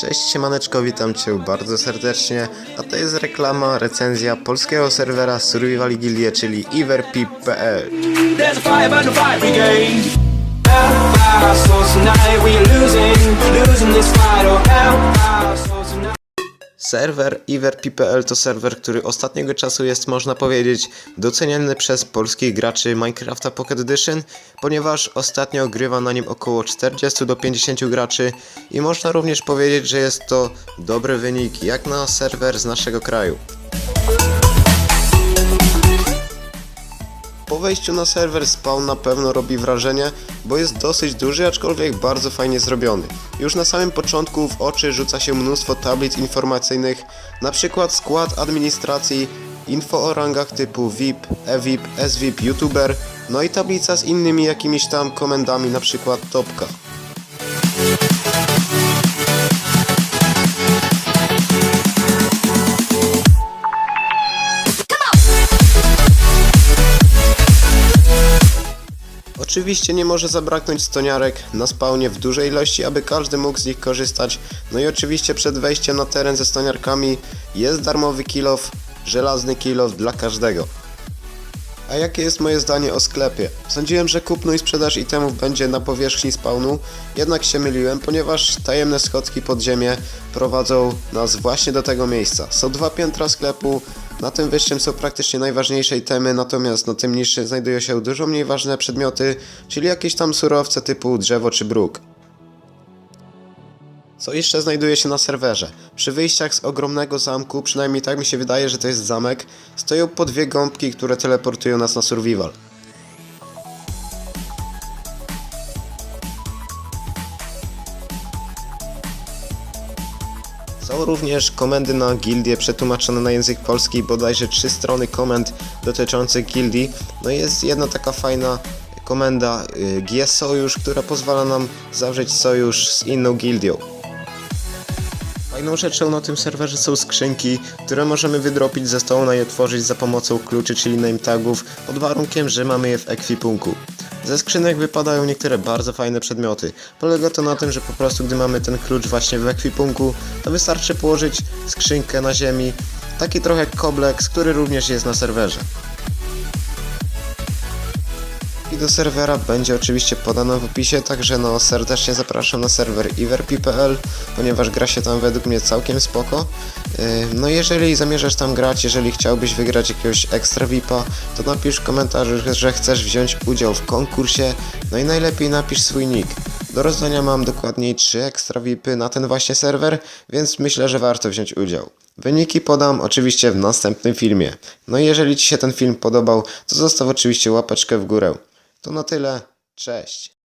Cześć siemaneczko, witam Cię bardzo serdecznie, a to jest reklama, recenzja polskiego serwera Survival Guildie, czyli iverpip.pl losing, losing this fight. Oh. Serwer iverpip.pl to serwer, który ostatniego czasu jest, można powiedzieć, doceniany przez polskich graczy Minecrafta Pocket Edition, ponieważ ostatnio grywa na nim około 40 do 50 graczy i można również powiedzieć, że jest to dobry wynik jak na serwer z naszego kraju. Wejściu na serwer spawn na pewno robi wrażenie, bo jest dosyć duży, aczkolwiek bardzo fajnie zrobiony. Już na samym początku w oczy rzuca się mnóstwo tablic informacyjnych, przykład skład administracji, info o rangach typu VIP, EVIP, SVIP, YouTuber, no i tablica z innymi jakimiś tam komendami, przykład topka. Oczywiście nie może zabraknąć stoniarek na spawnie w dużej ilości, aby każdy mógł z nich korzystać. No i oczywiście przed wejściem na teren ze stoniarkami jest darmowy kilof, żelazny kilof dla każdego. A jakie jest moje zdanie o sklepie? Sądziłem, że kupno i sprzedaż itemów będzie na powierzchni spawnu, jednak się myliłem, ponieważ tajemne schodki pod ziemię prowadzą nas właśnie do tego miejsca. Są dwa piętra sklepu, na tym wyższym są praktycznie najważniejsze itemy, natomiast na tym niższym znajdują się dużo mniej ważne przedmioty, czyli jakieś tam surowce typu drzewo czy bruk. Co jeszcze znajduje się na serwerze? Przy wyjściach z ogromnego zamku, przynajmniej tak mi się wydaje, że to jest zamek, stoją po dwie gąbki, które teleportują nas na survival. Są również komendy na gildię przetłumaczone na język polski, bodajże trzy strony komend dotyczących gildii. No i jest jedna taka fajna komenda y, GS Sojusz, która pozwala nam zawrzeć sojusz z inną gildią. Fajną rzeczą na tym serwerze są skrzynki, które możemy wydropić ze stołu i otworzyć za pomocą kluczy, czyli name tagów, pod warunkiem, że mamy je w ekwipunku. Ze skrzynek wypadają niektóre bardzo fajne przedmioty. Polega to na tym, że po prostu gdy mamy ten klucz właśnie w ekwipunku, to wystarczy położyć skrzynkę na ziemi, taki trochę kobleks, który również jest na serwerze. Do serwera będzie oczywiście podane w opisie, także no serdecznie zapraszam na serwer iverpi.pl, ponieważ gra się tam według mnie całkiem spoko. Yy, No jeżeli zamierzasz tam grać, jeżeli chciałbyś wygrać jakiegoś ekstra VIPa, to napisz w komentarzu, że chcesz wziąć udział w konkursie, no i najlepiej napisz swój nick. Do rozdania mam dokładniej 3 ekstra VIPy na ten właśnie serwer, więc myślę, że warto wziąć udział. Wyniki podam oczywiście w następnym filmie. No i jeżeli Ci się ten film podobał, to zostaw oczywiście łapeczkę w górę. To na tyle. Cześć.